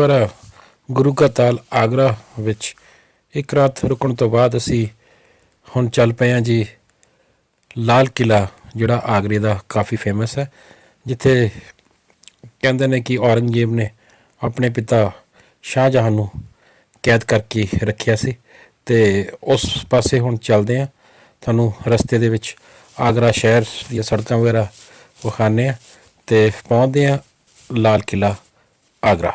ਗੁਰਦੁਆਰਾ ਗੁਰੂ ਕਾ ਤਾਲ ਆਗਰਾ ਵਿੱਚ ਇੱਕ ਰਾਤ ਰੁਕਣ ਤੋਂ ਬਾਅਦ ਅਸੀਂ ਹੁਣ ਚੱਲ ਪਏ ਹਾਂ ਜੀ ਲਾਲ ਕਿਲਾ ਜਿਹੜਾ ਆਗਰੇ ਦਾ ਕਾਫੀ ਫੇਮਸ ਹੈ, ਜਿੱਥੇ ਕਹਿੰਦੇ ਨੇ ਕਿ ਔਰੰਗਜ਼ੇਬ ਨੇ ਆਪਣੇ ਪਿਤਾ ਸ਼ਾਹਜਹਾਨ ਨੂੰ ਕੈਦ ਕਰਕੇ ਰੱਖਿਆ ਸੀ ਤੇ ਉਸ ਪਾਸੇ ਹੁਣ ਚੱਲਦੇ ਹਾਂ। ਤੁਹਾਨੂੰ ਰਸਤੇ ਦੇ ਵਿੱਚ ਆਗਰਾ ਸ਼ਹਿਰ ਦੀਆਂ ਸੜਕਾਂ ਵਗੈਰਾ ਵਿਖਾਉਂਦੇ ਹਾਂ ਤੇ ਪਹੁੰਚਦੇ ਹਾਂ ਲਾਲ ਕਿਲਾ ਆਗਰਾ।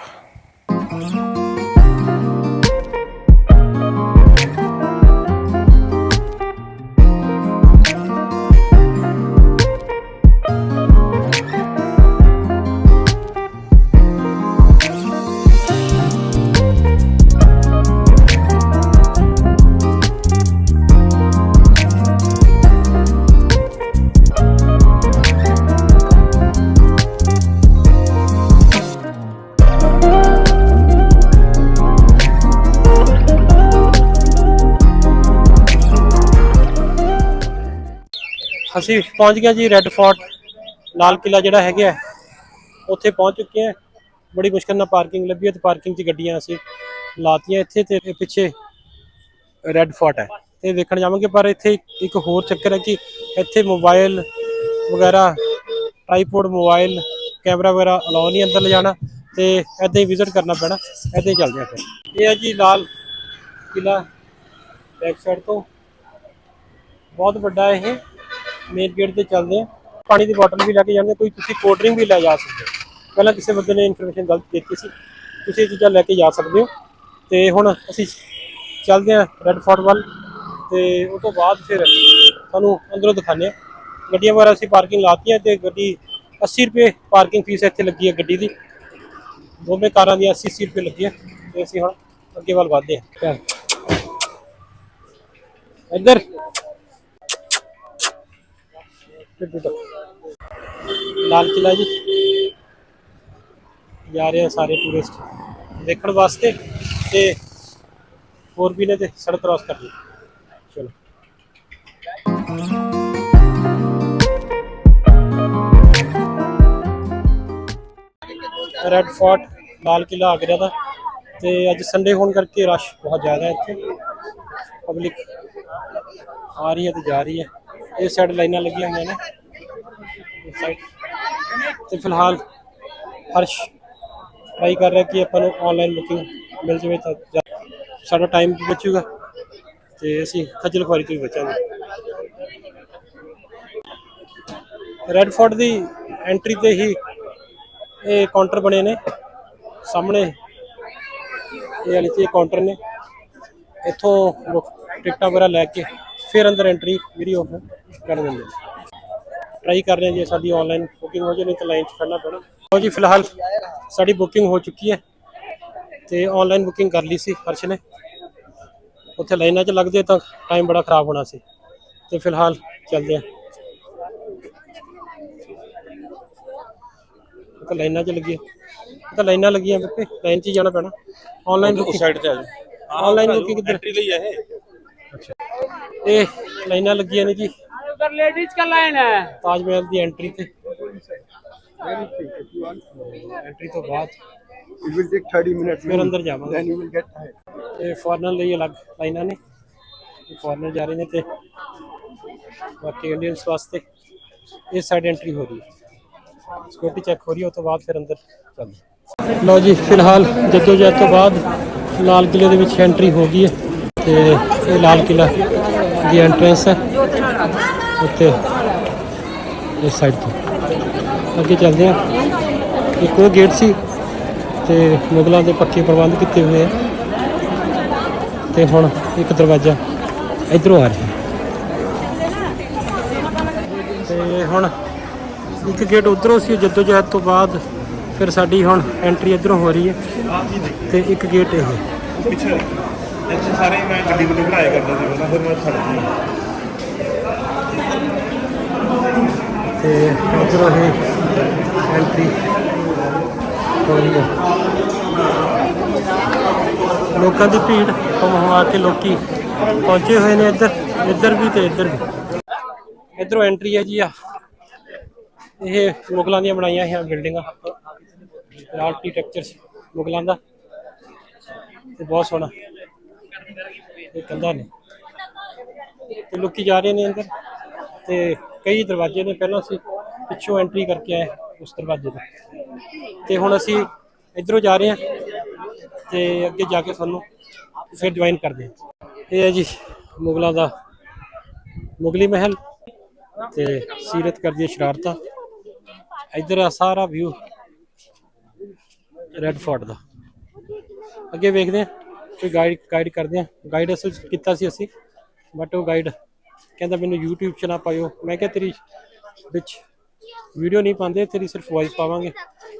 ਅਸੀਂ ਪਹੁੰਚ ਗਏ ਜੀ ਰੈੱਡ ਫੋਰਟ ਲਾਲ ਕਿਲਾ ਜਿਹੜਾ ਹੈਗਾ ਹੈ, ਉੱਥੇ ਪਹੁੰਚ ਚੁੱਕੇ ਹਾਂ। ਬੜੀ ਮੁਸ਼ਕਲ ਨਾਲ ਪਾਰਕਿੰਗ ਲੱਭੀ ਹੈ ਤੇ ਪਾਰਕਿੰਗ 'ਚ ਗੱਡੀਆਂ ਅਸੀਂ ਲਾਤੀਆਂ ਇੱਥੇ ਤੇ ਇਹ ਪਿੱਛੇ ਰੈੱਡ ਫੋਰਟ ਹੈ। ਤੇ ਵੇਖਣ ਜਾਵਾਂਗੇ ਪਰ ਇੱਥੇ ਇੱਕ- ਇੱਕ ਹੋਰ ਚੱਕਰ ਹੈ ਕਿ ਇੱਥੇ ਮੋਬਾਈਲ ਵਗੈਰਾ ਟ੍ਰਾਈਪੋਡ ਮੋਬਾਈਲ ਕੈਮਰਾ ਵਗੈਰਾ ਅਲਾਉ ਨਹੀਂ ਅੰਦਰ ਲਿਜਾਣਾ ਤੇ ਐਦਾਂ ਹੀ ਵਿਜ਼ਿਟ ਕਰਨਾ ਪੈਣਾ ਐਦਾਂ ਹੀ ਚੱਲਦੇ ਆ ਫਿਰ। ਇਹ ਹੈ ਜੀ ਲਾਲ ਕਿਲਾ ਬੈਕ ਸਾਈਡ ਤੋਂ। ਬਹੁਤ ਵੱਡਾ ਹੈ ਇਹ। ਮੇਨ ਗੇਟ ਤੇ ਚੱਲਦੇ ਆ ਪਾਣੀ ਦੀ ਬੋਟਲ ਵੀ ਲੈ ਕੇ ਜਾਂਦੇ ਕੋਈ ਤੁਸੀਂ ਕੋਲਡ ਡਰਿੰਕ ਵੀ ਲੈ ਜਾ ਸਕਦੇ ਹੋ। ਪਹਿਲਾਂ ਕਿਸੇ ਬੰਦੇ ਨੇ ਇਨਫੋਰਮੇਸ਼ਨ ਗਲਤ ਦਿੱਤੀ ਸੀ। ਤੁਸੀਂ ਇਹ ਚੀਜ਼ਾਂ ਲੈ ਕੇ ਜਾ ਸਕਦੇ ਹੋ। ਤੇ ਹੁਣ ਅਸੀਂ ਚੱਲਦੇ ਆ ਰੈੱਡ ਫੋਰਟ ਵੱਲ। ਤੇ ਉਸ ਤੋਂ ਬਾਅਦ ਫਿਰ ਤੁਹਾਨੂੰ ਅੰਦਰੋਂ ਦਿਖਾਉਂਦੇ ਆ ਗੱਡੀਆਂ ਵਗੈਰਾ ਅਸੀਂ ਪਾਰਕਿੰਗ ਲਾਤੀਆਂ ਤੇ ਗੱਡੀ 80 ਰੁਪਏ ਪਾਰਕਿੰਗ ਫੀਸ ਇੱਥੇ ਲੱਗੀ ਹੈ ਗੱਡੀ ਦੀ। ਦੋਵੇਂ ਕਾਰਾਂ ਦੀ 80 80 ਰੁਪਏ ਲੱਗੀ ਹੈ ਤੇ ਅਸੀਂ ਹੁਣ ਅੱਗੇ ਵੱਲ ਵਧਦੇ ਹਾਂ। ਇੱਧਰ ਟਿੱਟੂ ਤੱਕ ਲਾਲ ਕਿਲਾ ਜੀ। ਜਾ ਰਹੇ ਆ ਸਾਰੇ ਟੂਰਿਸਟ ਦੇਖਣ ਵਾਸਤੇ ਤੇ ਹੋਰ ਵੀ ਨੇ ਤੇ ਸੜਕ ਕ੍ਰਾਸ ਕਰਨੀ। ਚਲੋ। ਰੈੱਡ ਫੋਰਟ ਲਾਲ ਕਿਲਾ ਆਗਰਾ ਦਾ। ਤੇ ਅੱਜ ਸੰਡੇ ਹੋਣ ਕਰਕੇ ਰਸ਼ ਬਹੁਤ ਜ਼ਿਆਦਾ ਹੈ ਇੱਥੇ। ਪਬਲਿਕ ਆ ਰਹੀ ਹੈ ਤੇ ਜਾ ਰਹੀ ਹੈ। ਇਸ ਸਾਈਡ ਲਾਈਨਾਂ ਲੱਗੀਆਂ ਹੋਈਆਂ ਨੇ। ਇਸ ਸਾਈਡ ਤੇ ਫਿਲਹਾਲ ਹਰਸ਼ ਟਰਾਈ ਕਰ ਰਿਹਾ ਕਿ ਆਪਾਂ ਨੂੰ ਆਨਲਾਈਨ ਬੁਕਿੰਗ ਮਿਲ ਜਾਵੇ ਤਾਂ ਸਾਡਾ ਟਾਈਮ ਵੀ ਬਚੂਗਾ ਤੇ ਅਸੀਂ ਖੱਜਲ ਖੁਆਰੀ ਤੋਂ ਵੀ ਬਚਾਂਗੇ। ਰੈੱਡ ਫੋਰਟ ਦੀ ਐਂਟਰੀ ਤੇ ਹੀ ਇਹ ਕਾਊਂਟਰ ਬਣੇ ਨੇ। ਸਾਹਮਣੇ ਇਹ ਵਾਲੀ ਤੇ ਕਾਊਂਟਰ ਨੇ। ਇੱਥੋਂ ਲੋਕ ਟਿਕਟਾਂ ਵਗੈਰਾ ਲੈ ਕੇ ਫਿਰ ਅੰਦਰ ਐਂਟਰੀ ਜਿਹੜੀ ਉਹ ਕਰ ਦਿੰਦੇ ਟਰਾਈ ਕਰ ਰਹੇ ਜੇ ਸਾਡੀ ਆਨਲਾਈਨ ਬੁਕਿੰਗ ਹੋ ਜਾਏ ਨਹੀਂ ਤਾਂ ਲਾਈਨ 'ਚ ਖੜਨਾ ਪੈਣਾ। ਲਓ ਜੀ ਫਿਲਹਾਲ ਸਾਡੀ ਬੁਕਿੰਗ ਹੋ ਚੁੱਕੀ ਹੈ ਤੇ ਆਨਲਾਈਨ ਬੁਕਿੰਗ ਕਰ ਲਈ ਸੀ ਹਰਸ਼ ਨੇ। ਉੱਥੇ ਲਾਈਨਾਂ 'ਚ ਲੱਗਦੇ ਤਾਂ ਟਾਈਮ ਬੜਾ ਖਰਾਬ ਹੋਣਾ ਸੀ। ਤੇ ਫਿਲਹਾਲ ਚੱਲਦੇ ਆ ਤਾਂ ਲਾਈਨਾਂ 'ਚ ਲੱਗੀ ਤਾਂ ਲਾਈਨਾਂ ਲੱਗੀਆਂ ਬੱਪੇ ਲਾਈਨ 'ਚ ਜਾਣਾ ਪੈਣਾ। ਆਨਲਾਈਨ ਬੁਕਿੰਗ ਸਾਈਡ ਤੇ ਆ ਜਾ ਆਨਲਾਈਨ ਬੁਕਿੰਗ ਕਿੱਧਰ? ਐਂਟਰੀ ਲਈ ਹੈ ਇਹ। ਇਹ ਲਾਈਨਾਂ ਲੱਗੀਆਂ ਨੇ ਜੀ। उधर लेडीज का लाइन है ਤਾਜ ਮਹਿਲ ਦੀ ਐਂਟਰੀ ਤੇ ਐਂਟਰੀ ਤੋਂ ਬਾਅਦ It will take 30 minutes. ਫਿਰ ਅੰਦਰ ਜਾਵਾਂਗੇ Then you will get tired. ਇਹ ਫੋਰਨਰ ਲਈ ਅਲੱਗ ਲਾਈਨਾਂ ਨੇ ਫੋਰਨਰ ਜਾ ਰਹੇ ਨੇ ਤੇ ਬਾਕੀ ਇੰਡੀਅਨਸ ਵਾਸਤੇ ਇਸ ਸਾਈਡ ਐਂਟਰੀ ਹੋ ਰਹੀ ਹੈ ਸਿਕਿਉਰਿਟੀ ਚੈੱਕ ਹੋ ਰਹੀ ਹੈ ਉਸ ਤੋਂ ਬਾਅਦ ਫਿਰ ਅੰਦਰ ਚੱਲਦੇ ਲਓ ਜੀ ਫਿਲਹਾਲ ਜਦੋਂ ਜਦ ਤੋਂ ਬਾਅਦ ਲਾਲ ਕਿਲੇ ਦੇ ਵਿੱਚ ਐਂਟਰੀ ਹੋ ਗਈ ਹੈ ਤੇ ਇਹ ਲਾਲ ਕਿਲਾ ਦੀ ਐਂਟਰੈਂਸ ਹੈ ਉੱਤੇ ਇਸ ਸਾਈਡ ਤੋਂ। ਅੱਗੇ ਚੱਲਦੇ ਹਾਂ। ਇੱਕ ਉਹ ਗੇਟ ਸੀ ਤੇ ਮੁਗਲਾਂ ਦੇ ਪੱਕੇ ਪ੍ਰਬੰਧ ਕੀਤੇ ਹੋਏ ਆ। ਤੇ ਹੁਣ ਇੱਕ ਦਰਵਾਜ਼ਾ ਇਧਰੋਂ ਆ ਰਿਹਾ। ਤੇ ਹੁਣ ਇੱਕ ਗੇਟ ਉਧਰੋਂ ਸੀ, ਜਦੋਂ ਜਹਿਦ ਤੋਂ ਬਾਅਦ ਫਿਰ ਸਾਡੀ ਹੁਣ ਐਂਟਰੀ ਇਧਰੋਂ ਹੋ ਰਹੀ ਹੈ। ਤੇ ਇੱਕ ਗੇਟ ਇਹ। ਪਿੱਛੇ, ਇੱਥੇ ਸਾਰੇ ਮੈਂ ਗੱਡੀ ਗੁੱਡੀ ਬਣਾਇਆ ਕਰਦਾ ਸੀ ਪਹਿਲਾਂ ਫਿਰ ਮੈਂ ਛੱਡ ਦਿੱਤੀ। ਤੇ ਉਧਰੋਂ ਇਹ ਐਂਟਰੀ ਹੋ ਰਹੀ ਹੈ। ਲੋਕਾਂ ਦੀ ਭੀੜ ਹਮਾ ਕੇ ਲੋਕੀ ਪਹੁੰਚੇ ਹੋਏ ਨੇ ਇੱਧਰ ਇੱਧਰ ਵੀ ਤੇ ਇੱਧਰ ਵੀ। ਇੱਧਰੋਂ ਐਂਟਰੀ ਹੈ ਜੀ ਆ। ਇਹ ਮੁਗਲਾਂ ਦੀਆਂ ਬਣਾਈਆਂ ਹੋਈਆਂ ਬਿਲਡਿੰਗਾਂ। ਆਰਕੀਟੈਕਚਰ ਮੁਗਲਾਂ ਦਾ। ਤੇ ਬਹੁਤ ਸੋਹਣਾ। ਇਹ ਕੰਧਾਂ ਨੇ। ਤੇ ਲੋਕੀ ਜਾ ਰਹੇ ਨੇ ਅੰਦਰ ਤੇ ਕਈ ਦਰਵਾਜ਼ੇ ਨੇ ਪਹਿਲਾਂ ਅਸੀਂ ਪਿੱਛੋਂ ਐਂਟਰੀ ਕਰਕੇ ਆਏ ਉਸ ਦਰਵਾਜ਼ੇ ਤੋਂ। ਤੇ ਹੁਣ ਅਸੀਂ ਇਧਰੋਂ ਜਾ ਰਹੇ ਹਾਂ ਤੇ ਅੱਗੇ ਜਾ ਕੇ ਸਾਨੂੰ ਫਿਰ ਜੁਆਇਨ ਕਰਦੇ ਹਾਂ। ਇਹ ਹੈ ਜੀ ਮੁਗਲਾਂ ਦਾ ਮੁਗਲੀ ਮਹਿਲ ਤੇ ਸੀਰਤ ਕਰਦੀ ਹੈ ਸ਼ਰਾਰਤਾਂ। ਇਧਰ ਆ ਸਾਰਾ ਵਿਊ ਰੈੱਡ ਫੋਰਟ ਦਾ। ਅੱਗੇ ਵੇਖਦੇ ਹਾਂ, ਕੋਈ ਗਾਈਡ ਗਾਈਡ ਕਰਦੇ ਹਾਂ। ਗਾਈਡ ਅਸਲ ਕੀਤਾ ਸੀ ਅਸੀਂ ਬਟ ਉਹ ਗਾਈਡ ਕਹਿੰਦਾ ਮੈਨੂੰ YouTube 'ਚ ਨਾ ਪਾਇਓ। ਮੈਂ ਕਿਹਾ ਤੇਰੀ ਵਿੱਚ ਵੀਡੀਓ ਨਹੀਂ ਪਾਉਂਦੇ, ਤੇਰੀ ਸਿਰਫ ਵੌਇਸ ਪਾਵਾਂਗੇ।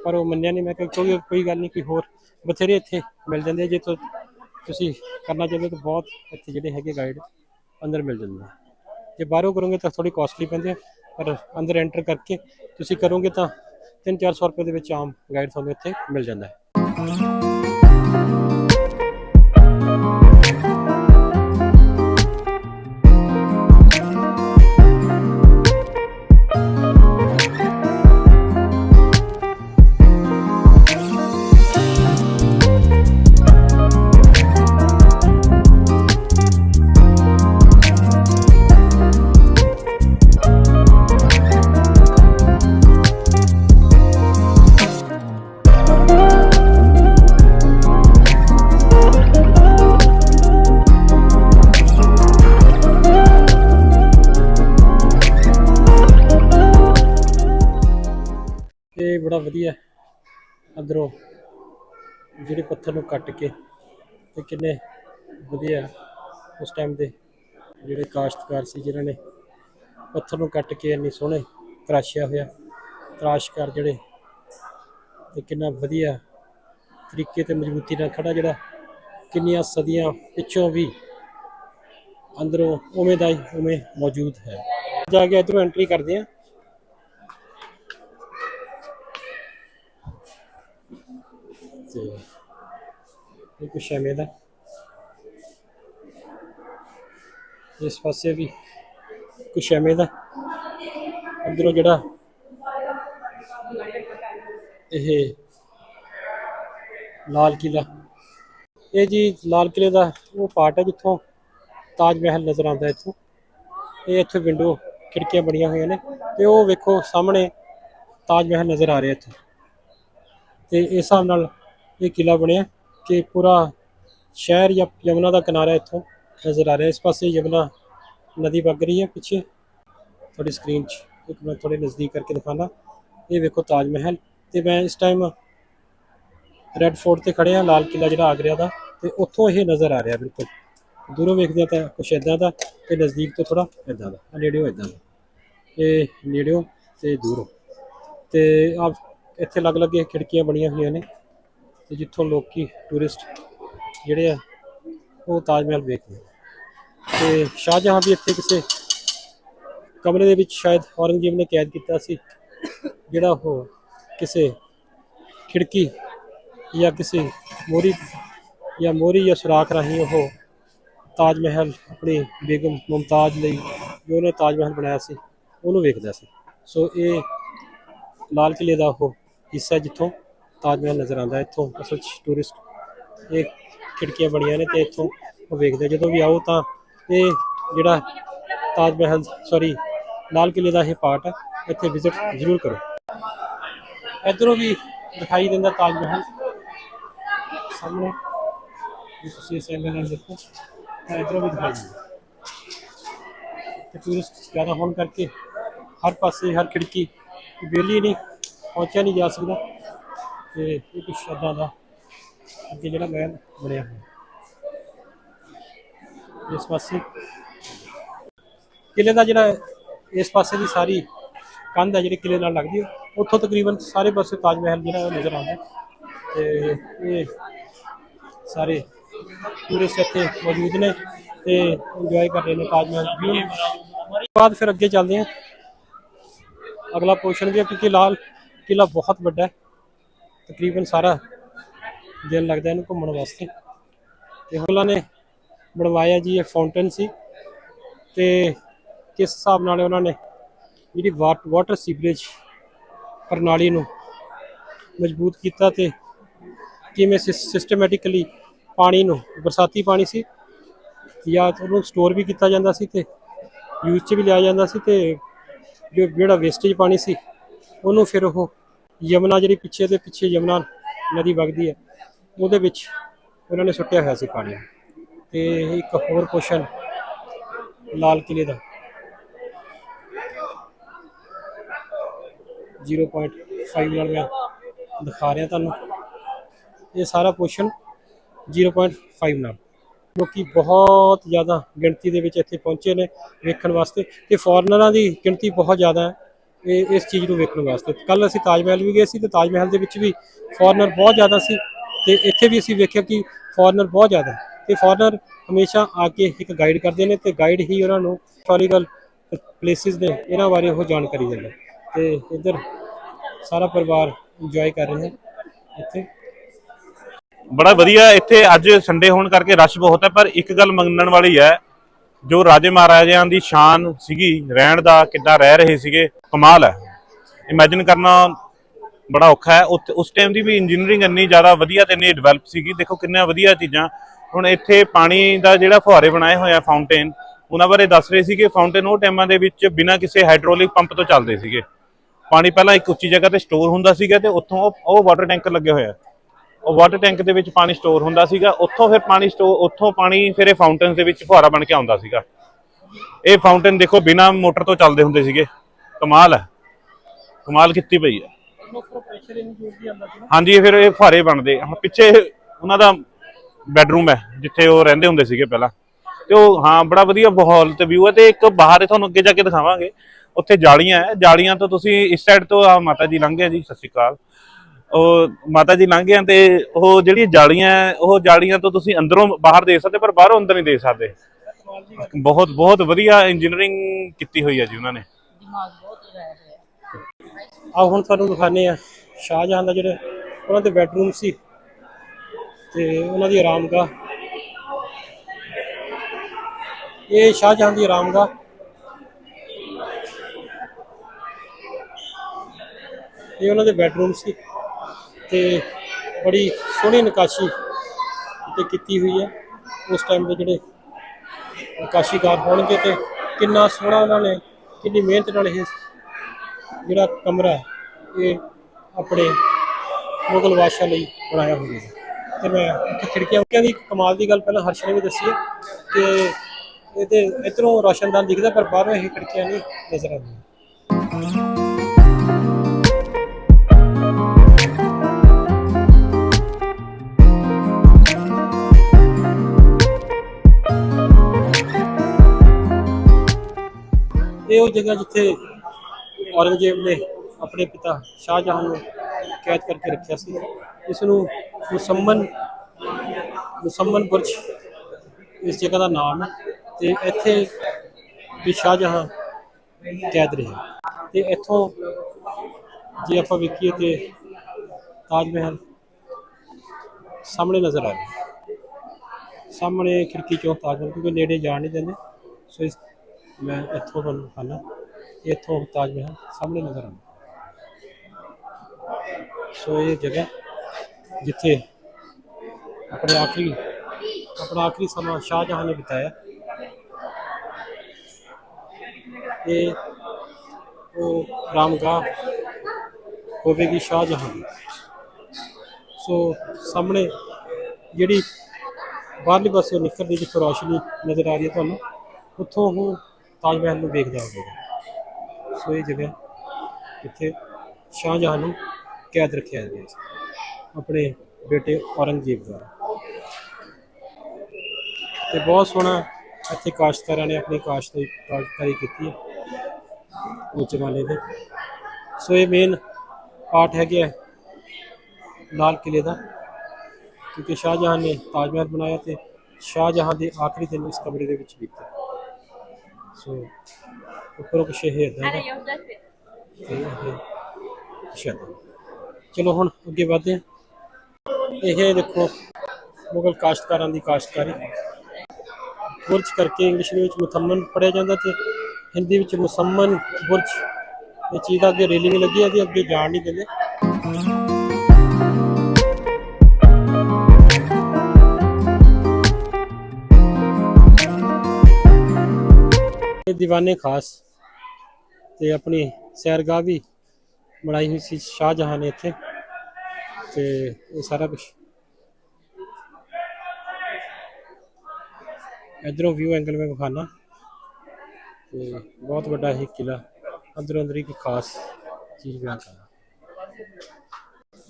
ਪਰ ਉਹ ਮੰਨਿਆ ਨਹੀਂ। ਮੈਂ ਕਿਹਾ ਕੋਈ ਕੋਈ ਗੱਲ ਨਹੀਂ, ਕੋਈ ਹੋਰ ਬਥੇਰੇ ਇੱਥੇ ਮਿਲ ਜਾਂਦੇ ਜੇ ਤੁਸੀਂ ਕਰਨਾ ਚਾਹੁੰਦੇ ਹੋ ਤਾਂ ਬਹੁਤ ਇੱਥੇ ਜਿਹੜੇ ਹੈਗੇ ਗਾਈਡ ਅੰਦਰ ਮਿਲ ਜਾਂਦੇ ਜੇ ਬਾਹਰੋਂ ਕਰੋਗੇ ਤਾਂ ਥੋੜੀ ਕਾਸਟਲੀ ਪੈਂਦੇ ਆ, ਪਰ ਅੰਦਰ ਐਂਟਰ ਕਰਕੇ ਤੁਸੀਂ ਕਰੋਗੇ ਤਾਂ 3-400 ਰੁਪਏ ਦੇ ਵਿੱਚ ਆਮ ਗਾਈਡ ਤੁਹਾਨੂੰ ਇੱਥੇ ਮਿਲ ਜਾਂਦਾ ਹੈ। ਬੜਾ ਵਧੀਆ ਅੰਦਰੋਂ ਜਿਹੜੇ ਪੱਥਰ ਨੂੰ ਕੱਟ ਕੇ ਤੇ ਕਿੰਨੇ ਵਧੀਆ ਉਸ ਟਾਈਮ ਦੇ ਜਿਹੜੇ ਕਾਸ਼ਤਕਾਰ ਸੀ, ਜਿਨ੍ਹਾਂ ਨੇ ਪੱਥਰ ਨੂੰ ਕੱਟ ਕੇ ਇੰਨੀ ਸੋਹਣੇ ਤਰਾਸ਼ਿਆ ਹੋਇਆ ਤਰਾਸ਼ਕਾਰ ਜਿਹੜੇ ਤੇ ਕਿੰਨਾ ਵਧੀਆ ਤਰੀਕੇ ਤੇ ਮਜ਼ਬੂਤੀ ਨਾਲ ਖੜਾ ਜਿਹੜਾ ਕਿੰਨੀਆਂ ਸਦੀਆਂ ਪਿੱਛੋਂ ਵੀ ਅੰਦਰੋਂ ਉਵੇਂ ਦਾ ਹੀ ਉਵੇਂ ਮੌਜੂਦ ਹੈ। ਜਾ ਕੇ ਇਧਰੋਂ ਐਂਟਰੀ ਕਰਦੇ ਹਾਂ। ਤੇ ਇਹ ਕੁਛ ਐਵੇਂ ਦਾ। ਇਸ ਪਾਸੇ ਵੀ ਕੁਛ ਐਵੇਂ ਦਾ। ਅੰਦਰੋਂ ਜਿਹੜਾ ਇਹ ਲਾਲ ਕਿਲਾ ਇਹ ਜੀ ਲਾਲ ਕਿਲੇ ਦਾ ਉਹ ਪਾਰਟ ਹੈ ਜਿੱਥੋਂ ਤਾਜ ਮਹਿਲ ਨਜ਼ਰ ਆਉਂਦਾ ਇੱਥੋਂ। ਇਹ ਇੱਥੇ ਵਿੰਡੋ ਖਿੜਕੀਆਂ ਬਣੀਆਂ ਹੋਈਆਂ ਨੇ ਤੇ ਉਹ ਵੇਖੋ ਸਾਹਮਣੇ ਤਾਜ ਮਹਿਲ ਨਜ਼ਰ ਆ ਰਿਹਾ ਇੱਥੇ। ਤੇ ਇਸ ਹਿਸਾਬ ਨਾਲ ਇਹ ਕਿਲਾ ਬਣਿਆ ਕਿ ਪੂਰਾ ਸ਼ਹਿਰ ਜਾਂ ਯਮੁਨਾ ਦਾ ਕਿਨਾਰਾ ਇੱਥੋਂ ਨਜ਼ਰ ਆ ਰਿਹਾ। ਇਸ ਪਾਸੇ ਯਮੁਨਾ ਨਦੀ ਵਗ ਰਹੀ ਹੈ, ਪਿੱਛੇ ਤੁਹਾਡੀ ਸਕਰੀਨ 'ਚ ਇੱਕ ਮੈਂ ਥੋੜੇ ਨਜ਼ਦੀਕ ਕਰਕੇ ਦਿਖਾਣਾ ਇਹ ਵੇਖੋ ਤਾਜ ਮਹਿਲ ਤੇ ਮੈਂ ਇਸ ਟਾਈਮ ਰੈੱਡ ਫੋਰਟ ਤੇ ਖੜੇ ਆ ਲਾਲ ਕਿਲਾ ਜਿਹੜਾ ਆਗਰਾ ਦਾ ਤੇ ਉੱਥੋਂ ਇਹ ਨਜ਼ਰ ਆ ਰਿਹਾ ਬਿਲਕੁਲ। ਦੂਰੋਂ ਵੇਖਦੇ ਆ ਤਾਂ ਕੁਛ ਇਦਾਂ ਦਾ ਤੇ ਨਜ਼ਦੀਕ ਤੋਂ ਥੋੜਾ ਇਦਾਂ ਦਾ, ਆਹ ਨੇੜਿਓਂ ਇਦਾਂ ਦਾ। ਇਹ ਨੇੜਿਓਂ ਤੇ ਦੂਰੋਂ ਤੇ ਆ ਇੱਥੇ ਅਲੱਗ-ਅਲੱਗ ਖਿੜਕੀਆਂ ਬਣੀਆਂ ਹੋਈਆਂ ਨੇ। ਤੇ ਜਿੱਥੋਂ ਲੋਕੀ ਟੂਰਿਸਟ ਜਿਹੜੇ ਆ, ਉਹ ਤਾਜ ਮਹਿਲ ਵੇਖਦੇ ਆ ਤੇ ਸ਼ਾਹਜਹਾਂ ਵੀ ਇੱਥੇ ਕਿਸੇ ਕਮਰੇ ਦੇ ਵਿੱਚ ਸ਼ਾਇਦ ਔਰੰਗਜ਼ੇਬ ਨੇ ਕੈਦ ਕੀਤਾ ਸੀ, ਜਿਹੜਾ ਉਹ ਕਿਸੇ ਖਿੜਕੀ ਜਾਂ ਕਿਸੇ ਮੋਰੀ ਜਾਂ ਮੋਰੀ ਜਾਂ ਸੁਰਾਖ ਰਾਹੀਂ ਉਹ ਤਾਜ ਮਹਿਲ ਆਪਣੀ ਬੇਗਮ ਮੁਮਤਾਜ਼ ਲਈ ਜੋ ਉਹਨੇ ਤਾਜ ਮਹਿਲ ਬਣਾਇਆ ਸੀ, ਉਹਨੂੰ ਵੇਖਦਾ ਸੀ। ਸੋ ਇਹ ਲਾਲ ਕਿਲੇ ਦਾ ਉਹ ਹਿੱਸਾ ਜਿੱਥੋਂ ਤਾਜ ਮਹਿਲ ਨਜ਼ਰ ਆਉਂਦਾ ਇੱਥੋਂ, ਅਸਲ ਟੂਰਿਸਟ ਇਹ ਖਿੜਕੀਆਂ ਬਣੀਆਂ ਨੇ ਤੇ ਇੱਥੋਂ ਉਹ ਵੇਖਦੇ ਜਦੋਂ ਵੀ ਆਓ ਤਾਂ ਇਹ ਜਿਹੜਾ ਤਾਜ ਮਹਿਲ ਸੌਰੀ ਲਾਲ ਕਿਲੇ ਦਾ ਇਹ ਪਾਰਟ ਹੈ ਇੱਥੇ ਵਿਜ਼ਿਟ ਜ਼ਰੂਰ ਕਰੋ। ਇੱਧਰੋਂ ਵੀ ਦਿਖਾਈ ਦਿੰਦਾ ਤਾਜ ਮਹਿਲ। ਸਾਹਮਣੇ ਤੁਸੀਂ ਇਸ ਐਂਗਲ ਨਾਲ ਦੇਖੋ, ਤਾਂ ਇੱਧਰੋਂ ਵੀ ਦਿਖਾਈ ਦਿੰਦਾ। ਤੇ ਟੂਰਿਸਟ ਜ਼ਿਆਦਾ ਹੋਣ ਕਰਕੇ ਹਰ ਪਾਸੇ ਹਰ ਖਿੜਕੀ ਵਿਹਲੀ ਨਹੀਂ, ਪਹੁੰਚਿਆ ਨਹੀਂ ਜਾ ਸਕਦਾ। ਤੇ ਇਹ ਕੁਛ ਇੱਦਾਂ ਦਾ ਅੱਗੇ ਜਿਹੜਾ ਮਹਿਲ ਬਣਿਆ ਹੋਇਆ। ਇਸ ਪਾਸੇ ਕਿਲੇ ਦਾ ਜਿਹੜਾ ਇਸ ਪਾਸੇ ਦੀ ਸਾਰੀ ਕੰਧ ਹੈ ਜਿਹੜੀ ਕਿਲੇ ਨਾਲ ਲੱਗਦੀ ਹੈ, ਉੱਥੋਂ ਤਕਰੀਬਨ ਸਾਰੇ ਪਾਸੇ ਤਾਜ ਮਹਿਲ ਜਿਹੜਾ ਉਹ ਨਜ਼ਰ ਆਉਂਦਾ ਹੈ। ਤੇ ਇਹ ਸਾਰੇ ਟੂਰਿਸਟ ਇੱਥੇ ਮੌਜੂਦ ਨੇ ਤੇ ਇੰਜੋਏ ਕਰ ਰਹੇ ਨੇ ਤਾਜ ਮਹਿਲ ਵਿਊ ਬਾਅਦ ਫਿਰ ਅੱਗੇ ਚੱਲਦੇ ਹਾਂ। ਅਗਲਾ ਪੋਰਸ਼ਨ ਵੀ ਹੈ ਕਿਉਂਕਿ ਲਾਲ ਕਿਲਾ ਬਹੁਤ ਵੱਡਾ ਹੈ। ਤਕਰੀਬਨ ਸਾਰਾ ਦਿਨ ਲੱਗਦਾ ਇਹਨੂੰ ਘੁੰਮਣ ਵਾਸਤੇ। ਤੇ ਉਹਨਾਂ ਨੇ ਬਣਵਾਇਆ ਜੀ ਇਹ ਫਾਊਂਟਨ ਸੀ ਤੇ ਕਿਸ ਹਿਸਾਬ ਨਾਲ ਉਹਨਾਂ ਨੇ ਜਿਹੜੀ ਵਾਟਰ ਸੀਵਰੇਜ ਪ੍ਰਣਾਲੀ ਨੂੰ ਮਜ਼ਬੂਤ ਕੀਤਾ ਤੇ ਕਿਵੇਂ ਸਿਸਟਮੈਟਿਕਲੀ ਪਾਣੀ ਨੂੰ ਬਰਸਾਤੀ ਪਾਣੀ ਸੀ ਜਾਂ ਉਹਨੂੰ ਸਟੋਰ ਵੀ ਕੀਤਾ ਜਾਂਦਾ ਸੀ ਤੇ ਯੂਜ਼ 'ਚ ਵੀ ਲਿਆ ਜਾਂਦਾ ਸੀ ਤੇ ਜੋ ਜਿਹੜਾ ਵੇਸਟੇਜ ਪਾਣੀ ਸੀ ਉਹਨੂੰ ਫਿਰ ਉਹ ਯਮਨਾ ਜਿਹੜੀ ਪਿੱਛੇ ਦੇ ਪਿੱਛੇ ਯਮਨਾ ਨਦੀ ਵਗਦੀ ਹੈ, ਉਹਦੇ ਵਿੱਚ ਉਹਨਾਂ ਨੇ ਸੁੱਟਿਆ ਹੋਇਆ ਸੀ ਪਾਣੀ। ਤੇ ਇੱਕ ਹੋਰ ਕੁਐਸਚਨ ਲਾਲ ਕਿਲੇ ਦਾ। 0.5 ਨਾਲ ਮੈਂ ਦਿਖਾ ਰਿਹਾ ਤੁਹਾਨੂੰ। ਇਹ ਸਾਰਾ ਪੋਰਸ਼ਨ 0.5 ਨਾਲ। ਲੋਕੀ ਬਹੁਤ ਜ਼ਿਆਦਾ ਗਿਣਤੀ ਦੇ ਵਿੱਚ ਇੱਥੇ ਪਹੁੰਚੇ ਨੇ ਵੇਖਣ ਵਾਸਤੇ ਤੇ ਫੋਰਨਰਾਂ ਦੀ ਗਿਣਤੀ ਬਹੁਤ ਜ਼ਿਆਦਾ ਹੈ। ਇਹ ਇਸ ਚੀਜ਼ ਨੂੰ ਵੇਖਣ ਵਾਸਤੇ। ਕੱਲ ਅਸੀਂ ਤਾਜ ਮਹਿਲ ਵੀ ਗਏ ਸੀ ਤੇ ਤਾਜ ਮਹਿਲ ਦੇ ਵਿੱਚ ਵੀ ਫੋਰਨਰ ਬਹੁਤ ਜ਼ਿਆਦਾ ਸੀ ਤੇ ਇੱਥੇ ਵੀ ਅਸੀਂ ਵੇਖਿਆ ਕਿ ਫੋਰਨਰ ਬਹੁਤ ਜ਼ਿਆਦਾ ਹੈ। ਤੇ ਫੋਰਨਰ ਹਮੇਸ਼ਾ ਆ ਕੇ ਇੱਕ ਗਾਈਡ ਕਰਦੇ ਨੇ ਤੇ ਗਾਈਡ ਹੀ ਉਹਨਾਂ ਨੂੰ ਹਿਸਟੋਰੀਕਲ ਪਲੇਸਿਸ ਨੇ ਇਹਨਾਂ ਬਾਰੇ ਉਹ ਜਾਣਕਾਰੀ ਦਿੰਦਾ ਤੇ ਇੱਧਰ ਸਾਰਾ ਪਰਿਵਾਰ ਇੰਜੋਏ ਕਰ ਰਹੇ ਇੱਥੇ। ਬੜਾ ਵਧੀਆ, ਇੱਥੇ ਅੱਜ ਸੰਡੇ ਹੋਣ ਕਰਕੇ ਰਸ਼ ਬਹੁਤ ਹੈ, ਪਰ ਇੱਕ ਗੱਲ ਮੰਨਣ ਵਾਲੀ ਹੈ ਜੋ ਰਾਜੇ ਮਹਾਰਾਜਿਆਂ ਦੀ ਸ਼ਾਨ ਸੀਗੀ, ਰਹਿਣ ਦਾ ਕਿੱਦਾਂ ਰਹਿ ਰਹੇ ਸੀਗੇ, ਕਮਾਲ ਹੈ। ਇਮੇਜਿਨ ਕਰਨਾ ਬੜਾ ਔਖਾ ਹੈ। ਉੱਥੇ- ਉਸ ਟਾਈਮ ਦੀ ਵੀ ਇੰਜੀਨੀਅਰਿੰਗ ਇੰਨੀ ਜ਼ਿਆਦਾ ਵਧੀਆ ਤੇ ਇੰਨੀ ਡਿਵੈਲਪ ਸੀਗੀ। ਦੇਖੋ ਕਿੰਨੀਆਂ ਵਧੀਆ ਚੀਜ਼ਾਂ। ਹੁਣ ਇੱਥੇ ਪਾਣੀ ਦਾ ਜਿਹੜਾ ਫੁਹਾਰੇ ਬਣਾਏ ਹੋਏ ਆ ਫਾਊਂਟੇਨ ਉਹਨਾਂ ਬਾਰੇ ਦੱਸ ਰਹੇ ਸੀ ਕਿ ਫਾਊਂਟੇਨ ਉਹ ਟਾਈਮਾਂ ਦੇ ਵਿੱਚ ਬਿਨਾਂ ਕਿਸੇ ਹਾਈਡ੍ਰੋਲਿਕ ਪੰਪ ਤੋਂ ਚੱਲਦੇ ਸੀਗੇ। ਪਾਣੀ ਪਹਿਲਾਂ ਇੱਕ ਉੱਚੀ ਜਗ੍ਹਾ ਤੇ ਸਟੋਰ ਹੁੰਦਾ ਸੀਗਾ ਤੇ ਉੱਥੋਂ ਉਹ- ਉਹ ਵਾਟਰ ਟੈਂਕਰ ਲੱਗੇ ਹੋਏ ਆ। ਉਹ ਵਾਟਰ ਟੈਂਕ ਦੇ ਵਿੱਚ ਪਾਣੀ ਸਟੋਰ ਹੁੰਦਾ ਸੀਗਾ, ਉੱਥੋਂ ਫਿਰ ਪਾਣੀ ਸਟੋਰ ਉੱਥੋਂ ਪਾਣੀ ਫਿਰ ਇਹ ਫਾਊਂਟਨਸ ਦੇ ਵਿੱਚ ਫੁਹਾਰਾ ਬਣ ਕੇ ਆਉਂਦਾ ਸੀਗਾ। ਇਹ ਫਾਊਂਟਨ ਦੇਖੋ ਬਿਨਾ ਮੋਟਰ ਤੋਂ ਚੱਲਦੇ ਹੁੰਦੇ ਸੀਗੇ। ਕਮਾਲ ਹੈ। ਕਮਾਲ ਕੀਤੀ ਪਈ ਹੈ। ਹਾਂਜੀ ਫਿਰ ਇਹ ਫੁਹਾਰੇ ਬਣਦੇ। ਪਿੱਛੇ ਉਹਨਾਂ ਦਾ ਬੈਡਰੂਮ ਹੈ, ਜਿੱਥੇ ਉਹ ਰਹਿੰਦੇ ਹੁੰਦੇ ਸੀਗੇ ਪਹਿਲਾਂ। ਤੇ ਉਹ, ਹਾਂ, ਬੜਾ ਵਧੀਆ ਮਾਹੌਲ ਤੇ ਵਿਊ ਹੈ ਤੇ ਇੱਕ ਬਾਹਰ ਤੁਹਾਨੂੰ ਅੱਗੇ ਜਾ ਕੇ ਦਿਖਾਵਾਂਗੇ। ਉੱਥੇ ਜਾਲੀਆਂ ਹੈ। ਜਾਲੀਆਂ ਤੋਂ ਤੁਸੀਂ ਇਸ ਸਾਈਡ ਤੋਂ ਆ ਮਾਤਾ ਜੀ ਲੰਘੇ ਜੀ, ਸਤਿ ਸ਼੍ਰੀ ਅਕਾਲ। ਉਹ ਮਾਤਾ ਜੀ ਲੰਘੇ ਆ ਤੇ ਉਹ ਜਿਹੜੀ ਜਾਲੀਆਂ ਉਹ ਜਾਲੀਆਂ ਤੋਂ ਤੁਸੀਂ ਅੰਦਰੋਂ ਬਾਹਰ ਦੇਖ ਸਕਦੇ ਪਰ ਬਾਹਰੋਂ ਅੰਦਰ ਨਹੀਂ ਦੇਖ ਸਕਦੇ। ਬਹੁਤ ਬਹੁਤ ਵਧੀਆ ਇੰਜੀਨੀਅਰਿੰਗ ਕੀਤੀ ਹੋਈ ਹੈ ਜੀ ਉਹਨਾਂ ਨੇ। ਆ ਹੁਣ ਤੁਹਾਨੂੰ ਦਿਖਾਣੇ ਆ ਸ਼ਾਹਜਹਾਨ ਦਾ ਜਿਹੜੇ ਉਹਨਾਂ ਦੇ ਬੈਡਰੂਮ ਸੀ ਤੇ ਉਹਨਾਂ ਦੀ ਆਰਾਮਗਾਹ। ਇਹ ਸ਼ਾਹਜਹਾਨ ਦੀ ਆਰਾਮਗਾਹ। ਇਹ ਉਹਨਾਂ ਦੇ ਬੈਡਰੂਮ ਸੀ। ਤੇ ਬੜੀ ਸੋਹਣੀ ਨਕਾਸ਼ੀ ਤੇ ਕੀਤੀ ਹੋਈ ਹੈ। ਉਸ ਟਾਈਮ ਦੇ ਜਿਹੜੇ ਨਕਾਸ਼ੀਕਾਰ ਹੋਣਗੇ ਤੇ ਕਿੰਨਾ ਸੋਹਣਾ ਉਹਨਾਂ ਨੇ, ਕਿੰਨੀ ਮਿਹਨਤ ਨਾਲ ਇਹ ਜਿਹੜਾ ਕਮਰਾ ਇਹ ਆਪਣੇ ਮੁਗਲ ਬਾਦਸ਼ਾਹ ਲਈ ਬਣਾਇਆ ਹੋਇਆ ਹੈ। ਤੇ ਮੈਂ ਇੱਥੇ ਖਿੜਕੀਆਂ ਖਿੜਕੀਆਂ ਦੀ ਕਮਾਲ ਦੀ ਗੱਲ ਪਹਿਲਾਂ ਹਰਸ਼ ਨੇ ਵੀ ਦੱਸੀ ਹੈ ਕਿ ਇਹਦੇ ਇਧਰੋਂ ਰੋਸ਼ਨਦਾਨ ਦਿਖਦਾ, ਪਰ ਬਾਹਰੋਂ ਇਹ ਖਿੜਕੀਆਂ ਨਹੀਂ ਨਜ਼ਰ ਆਉਂਦੀਆਂ। ਇਹ ਉਹ ਜਗ੍ਹਾ ਜਿੱਥੇ ਔਰੰਗਜ਼ੇਬ ਨੇ ਆਪਣੇ ਪਿਤਾ ਸ਼ਾਹਜਹਾਂ ਨੂੰ ਕੈਦ ਕਰਕੇ ਰੱਖਿਆ ਸੀ। ਇਸ ਨੂੰ ਮੁਸੰਮਨ ਮੁਸੰਮਨ ਬੁਰਜ ਇਸ ਜਗ੍ਹਾ ਦਾ ਨਾਮ ਹੈ ਤੇ ਇੱਥੇ ਵੀ ਸ਼ਾਹਜਹਾਂ ਕੈਦ ਰਿਹਾ। ਤੇ ਇੱਥੋਂ ਜੇ ਆਪਾਂ ਵੇਖੀਏ ਤੇ ਤਾਜ ਮਹਿਲ ਸਾਹਮਣੇ ਨਜ਼ਰ ਆ ਰਿਹਾ। ਸਾਹਮਣੇ ਖਿੜਕੀ ਚੋਂ ਤਾਜ ਮਹਿਲ, ਕਿਉਂਕਿ ਨੇੜੇ ਜਾ ਨਹੀਂ ਦਿੰਦੇ, ਸੋ ਇਸ ਮੈਂ ਇੱਥੋਂ ਤੁਹਾਨੂੰ ਦਿਖਾਉਣਾ ਇੱਥੋਂ ਤਾਜ ਮਹਿਲ ਸਾਹਮਣੇ ਨਜ਼ਰ ਆਉਂਦਾ। ਸੋ ਇਹ ਜਗ੍ਹਾ ਜਿੱਥੇ ਆਪਣੇ ਆਖਰੀ, ਆਪਣਾ ਆਖਰੀ ਸਮਾਂ ਸ਼ਾਹਜਹਾਂ ਨੇ ਬਿਤਾਇਆ। ਇਹ ਉਹ ਰਾਮਗਾਹ ਹੋਵੇਗੀ ਸ਼ਾਹਜਹਾਂ ਦੀ। ਸੋ ਸਾਹਮਣੇ ਜਿਹੜੀ ਬਾਹਰਲੇ ਪਾਸੇ ਨਿਕਲਦੀ ਜਿੱਥੇ ਰੋਸ਼ਨੀ ਨਜ਼ਰ ਆ ਰਹੀ ਹੈ ਤੁਹਾਨੂੰ, ਉੱਥੋਂ ਉਹ ਤਾਜ ਮਹਿਲ ਨੂੰ ਵੇਖਦਾ ਹੋਵੇਗਾ ਸੋ ਇਹ ਜਗ੍ਹਾ ਇੱਥੇ ਸ਼ਾਹਜਹਾਨ ਨੂੰ ਕੈਦ ਰੱਖਿਆ ਗਿਆ ਸੀ। ਆਪਣੇ ਬੇਟੇ ਔਰੰਗਜ਼ੇਬ ਦੁਆਰਾ। ਤੇ ਬਹੁਤ ਸੋਹਣਾ ਇੱਥੇ ਕਾਸ਼ਤਕਾਰਾਂ ਨੇ ਆਪਣੀ ਕਾਸ਼ਤ ਕਾਸ਼ਤਕਾਰੀ ਕੀਤੀ ਹੈ। ਉਸ ਜ਼ਮਾਨੇ ਦੇ। ਸੋ ਇਹ ਮੇਨ ਪਾਰਟ ਹੈਗੇ ਆ ਲਾਲ ਕਿਲੇ ਦਾ। ਕਿਉਂਕਿ ਸ਼ਾਹਜਹਾਨ ਨੇ ਤਾਜ ਮਹਿਲ ਬਣਾਇਆ ਤੇ ਸ਼ਾਹਜਹਾਨ ਦੇ ਆਖਰੀ ਦਿਨ ਇਸ ਕਮਰੇ ਦੇ ਵਿੱਚ ਬੀਤੇ ਸੋ ਉੱਪਰੋਂ ਕੁਛ ਇਹ ਇਦਾਂ ਦਾ ਤੇ ਇਹ ਸ਼ਾਇਦ ਚਲੋ ਹੁਣ ਅੱਗੇ ਵਧਦੇ ਹਾਂ। ਇਹ ਦੇਖੋ ਮੁਗਲ ਕਾਸ਼ਤਕਾਰਾਂ ਦੀ ਕਾਸ਼ਤਕਾਰੀ। ਬੁਰਜ ਕਰਕੇ ਇੰਗਲਿਸ਼ ਦੇ ਵਿੱਚ ਮੁਥੰਮਨ ਪੜਿਆ ਜਾਂਦਾ ਤੇ ਹਿੰਦੀ ਵਿੱਚ ਮੁਸੰਮਨ ਬੁਰਜ। ਇਹ ਚੀਜ਼ ਦਾ ਅੱਗੇ ਰੇਲਿੰਗ ਲੱਗੀ ਹੈ ਇਹਦੇ ਅੱਗੇ ਜਾਣ ਨਹੀਂ ਦਿੰਦੇ। ਦੀਵਾਨੇ ਖਾਸ ਤੇ ਆਪਣੀ ਸੈਰਗਾਹ ਵੀ ਬਣਾਈ ਹੋਈ ਸੀ ਸ਼ਾਹਜਹਾਨ ਨੇ ਇੱਥੇ ਤੇ ਇਹ ਸਾਰਾ ਕੁਝ ਇਧਰੋਂ ਵਿਊ ਐਂਗਲ ਮੈਂ ਵਿਖਾਣਾ ਤੇ ਬਹੁਤ ਵੱਡਾ ਇਹ ਕਿਲਾ ਅੰਦਰੋਂ ਅੰਦਰ ਇੱਕ ਖਾਸ ਚੀਜ਼ ਬਿਆਨ ਕਰਨਾ।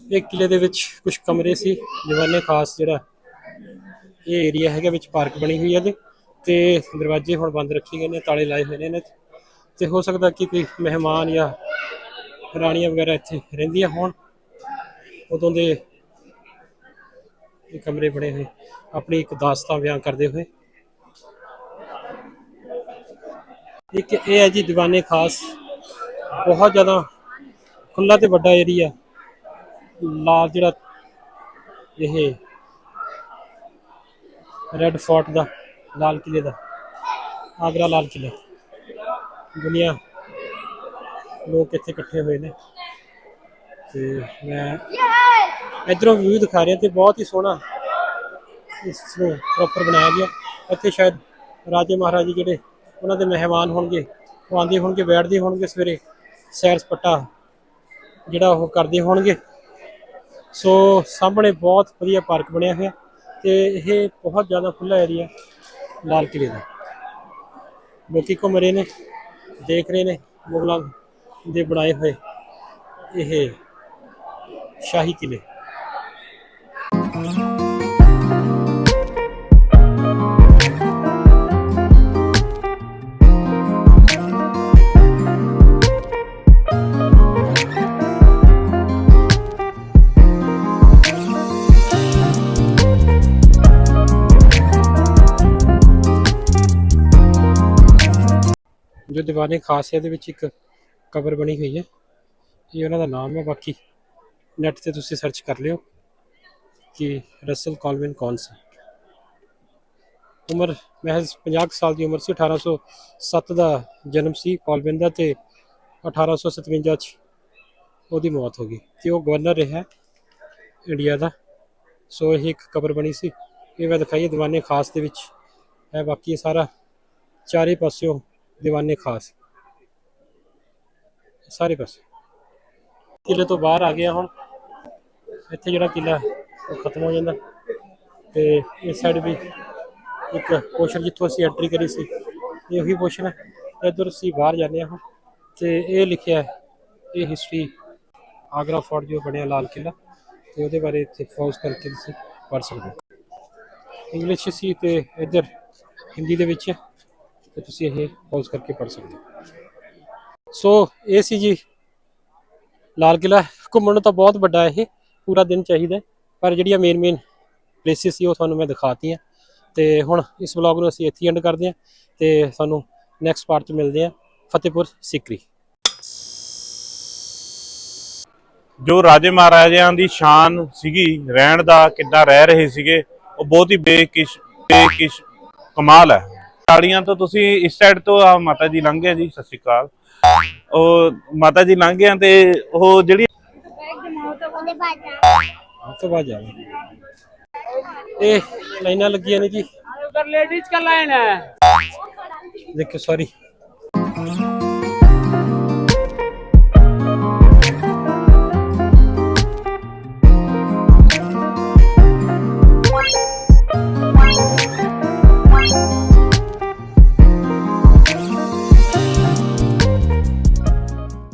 ਇਹ ਕਿਲੇ ਦੇ ਵਿੱਚ ਕੁਝ ਕਮਰੇ ਸੀ ਜਵਾਨੇ ਖਾਸ ਜਿਹੜਾ ਇਹ ਏਰੀਆ ਹੈਗਾ ਵਿੱਚ ਪਾਰਕ ਬਣੀ ਹੋਈ ਹੈ ਇਹਦੇ। ਤੇ ਦਰਵਾਜ਼ੇ ਹੁਣ ਬੰਦ ਰੱਖੇ ਗਏ ਨੇ, ਤਾਲੇ ਲਾਏ ਹੋਏ ਨੇ ਇਹਨਾਂ 'ਚ ਤੇ ਹੋ ਸਕਦਾ ਕਿ ਕੋਈ ਮਹਿਮਾਨ ਜਾਂ ਰਾਣੀਆਂ ਵਗੈਰਾ ਇੱਥੇ ਰਹਿੰਦੀਆਂ ਹੋਣ। ਉਦੋਂ ਦੇ ਇਹ ਕਮਰੇ ਬਣੇ ਹੋਏ, ਆਪਣੀ ਇੱਕ ਦਾਸਤਾਨ ਬਿਆਨ ਕਰਦੇ ਹੋਏ। ਇੱਕ ਇਹ ਹੈ ਜੀ, ਦੀਵਾਨੇ ਖਾਸ। ਬਹੁਤ ਜ਼ਿਆਦਾ ਖੁੱਲਾ ਤੇ ਵੱਡਾ ਏਰੀਆ। ਲਾਲ ਜਿਹੜਾ ਇਹ ਰੈੱਡ ਫੋਰਟ ਦਾ। ਲਾਲ ਕਿਲੇ ਦਾ ਆਗਰਾ ਲਾਲ ਕਿਲਾ ਦੁਨੀਆ ਲੋਕ ਇੱਥੇ ਇਕੱਠੇ ਹੋਏ ਨੇ ਤੇ ਮੈਂ ਇਧਰੋਂ ਵਿਊ ਦਿਖਾ ਰਿਹਾ ਤੇ ਬਹੁਤ ਹੀ ਸੋਹਣਾ ਇਸ ਨੂੰ ਪ੍ਰੋਪਰ ਬਣਾਇਆ ਗਿਆ ਇੱਥੇ ਸ਼ਾਇਦ ਰਾਜੇ ਮਹਾਰਾਜੇ ਜਿਹੜੇ ਉਹਨਾਂ ਦੇ ਮਹਿਮਾਨ ਹੋਣਗੇ ਉਹ ਆਉਂਦੇ ਹੋਣਗੇ ਬੈਠਦੇ ਹੋਣਗੇ ਸਵੇਰੇ ਸੈਰ ਸਪਾਟਾ ਜਿਹੜਾ ਉਹ ਕਰਦੇ ਹੋਣਗੇ ਸੋ ਸਾਹਮਣੇ ਬਹੁਤ ਵਧੀਆ ਪਾਰਕ ਬਣਿਆ ਹੋਇਆ ਤੇ ਇਹ ਬਹੁਤ ਜ਼ਿਆਦਾ ਖੁੱਲਾ ਏਰੀਆ ਲਾਲ ਕਿਲੇ ਦਾ। ਲੋਕੀ ਘੁੰਮ ਰਹੇ ਨੇ, ਦੇਖ ਰਹੇ ਨੇ, ਮੁਗਲਾਂ ਦੇ ਬਣਾਏ ਹੋਏ ਇਹ ਸ਼ਾਹੀ ਕਿਲੇ ਦੀਵਾਨੇ ਖਾਸ ਦੇ ਵਿੱਚ ਇੱਕ ਕਬਰ ਬਣੀ ਹੋਈ ਹੈ। ਇਹ ਉਹਨਾਂ ਦਾ ਨਾਮ ਹੈ। ਬਾਕੀ ਨੈਟ ਤੇ ਤੁਸੀਂ ਸਰਚ ਕਰ ਲਿਓ ਕਿ ਰਸਲ ਕਾਲਵਿਨ ਕੌਣ ਸੀ। ਉਮਰ ਮਹਿਜ਼ 50 ਕੁ ਸਾਲ ਦੀ ਉਮਰ ਸੀ। 1807 ਦਾ ਜਨਮ ਸੀ ਕਾਲਵਿਨ ਦਾ ਤੇ 1857 ਚ ਉਹਦੀ ਮੌਤ ਹੋ ਗਈ ਤੇ ਉਹ ਗਵਰਨਰ ਰਿਹਾ ਇੰਡੀਆ ਦਾ। ਸੋ ਇਹ ਇੱਕ ਕਬਰ ਬਣੀ ਸੀ। ਇਹ ਮੈਂ ਦਿਖਾਈ ਦੀਵਾਨੇ ਖਾਸ ਦੇ ਵਿੱਚ ਹੈ। ਬਾਕੀ ਸਾਰਾ ਚਾਰੇ ਪਾਸਿਓਂ ਦੀਵਾਨੇ ਖਾਸ ਸਾਰੇ ਪਾਸੇ ਕਿਲੇ ਤੋਂ ਬਾਹਰ ਆ ਗਿਆ ਹੁਣ ਇੱਥੇ ਜਿਹੜਾ ਕਿਲਾ ਉਹ ਖਤਮ ਹੋ ਜਾਂਦਾ ਤੇ ਇਸ ਸਾਈਡ ਵੀ ਇੱਕ ਪੋਰਸ਼ਨ ਜਿੱਥੋਂ ਅਸੀਂ ਐਂਟਰੀ ਕਰੀ ਸੀ ਇਹ ਉਹੀ ਪੋਰਸ਼ਨ ਹੈ ਇੱਧਰ ਅਸੀਂ ਬਾਹਰ ਜਾਂਦੇ ਹਾਂ ਹੁਣ ਤੇ ਇਹ ਲਿਖਿਆ ਹੈ ਇਹ ਹਿਸਟਰੀ ਆਗਰਾ ਫੋਰਟ ਜੋ ਬਣਿਆ ਲਾਲ ਕਿਲਾ ਤੇ ਉਹਦੇ ਬਾਰੇ ਇੱਥੇ ਫੌਜ ਕਰਕੇ ਤੁਸੀਂ ਪੜ੍ਹ ਸਕਦੇ ਹੋ ਇੰਗਲਿਸ਼ ਸੀ ਤੇ ਇੱਧਰ ਹਿੰਦੀ ਦੇ ਵਿੱਚ ਤੇ ਤੁਸੀਂ ਇਹ ਪੌਜ਼ ਕਰਕੇ ਪੜ੍ਹ ਸਕਦੇ ਹੋ। ਸੋ ਇਹ ਸੀ ਜੀ ਲਾਲ ਕਿਲਾ ਘੁੰਮਣ ਨੂੰ ਤਾਂ ਬਹੁਤ ਵੱਡਾ ਇਹ, ਪੂਰਾ ਦਿਨ ਚਾਹੀਦਾ ਪਰ ਜਿਹੜੀਆਂ ਮੇਨ ਮੇਨ ਪਲੇਸਿਸ ਸੀ ਉਹ ਤੁਹਾਨੂੰ ਮੈਂ ਦਿਖਾਤੀਆਂ। ਤੇ ਹੁਣ ਇਸ ਵਲੌਗ ਨੂੰ ਅਸੀਂ ਇੱਥੇ ਐਂਡ ਕਰਦੇ ਹਾਂ ਤੇ ਸਾਨੂੰ ਨੈਕਸਟ ਪਾਰਟ 'ਚ ਮਿਲਦੇ ਹਾਂ, ਫਤਿਹਪੁਰ ਸਿਕਰੀ। ਜੋ ਰਾਜੇ ਮਹਾਰਾਜਿਆਂ ਦੀ ਸ਼ਾਨ ਸੀਗੀ, ਰਹਿਣ ਦਾ, ਕਿੱਦਾਂ ਰਹਿ ਰਹੇ ਸੀਗੇ, ਉਹ ਬਹੁਤ ਹੀ ਬੇਕਿਸ਼ ਬੇਕਿਸ਼ ਕਮਾਲ ਹੈ। ਤਾੜੀਆਂ ਤੋਂ ਤੁਸੀਂ ਇਸ ਸਾਈਡ ਤੋਂ ਆ ਮਾਤਾ ਜੀ ਲੰਘ ਗਏ ਜੀ ਸਤਿ ਸ਼੍ਰੀ ਅਕਾਲ। ਉਹ ਮਾਤਾ ਜੀ ਲੰਘ ਗਏ ਤੇ ਉਹ ਜਿਹੜੀ ਇਹ ਲਾਈਨਾਂ ਲੱਗੀਆਂ ਨੇ ਜੀ। ਉਧਰ ਲੇਡੀਜ਼ ਕਾ ਲਾਈਨ ਹੈ ਦੇਖੋ ਸੌਰੀ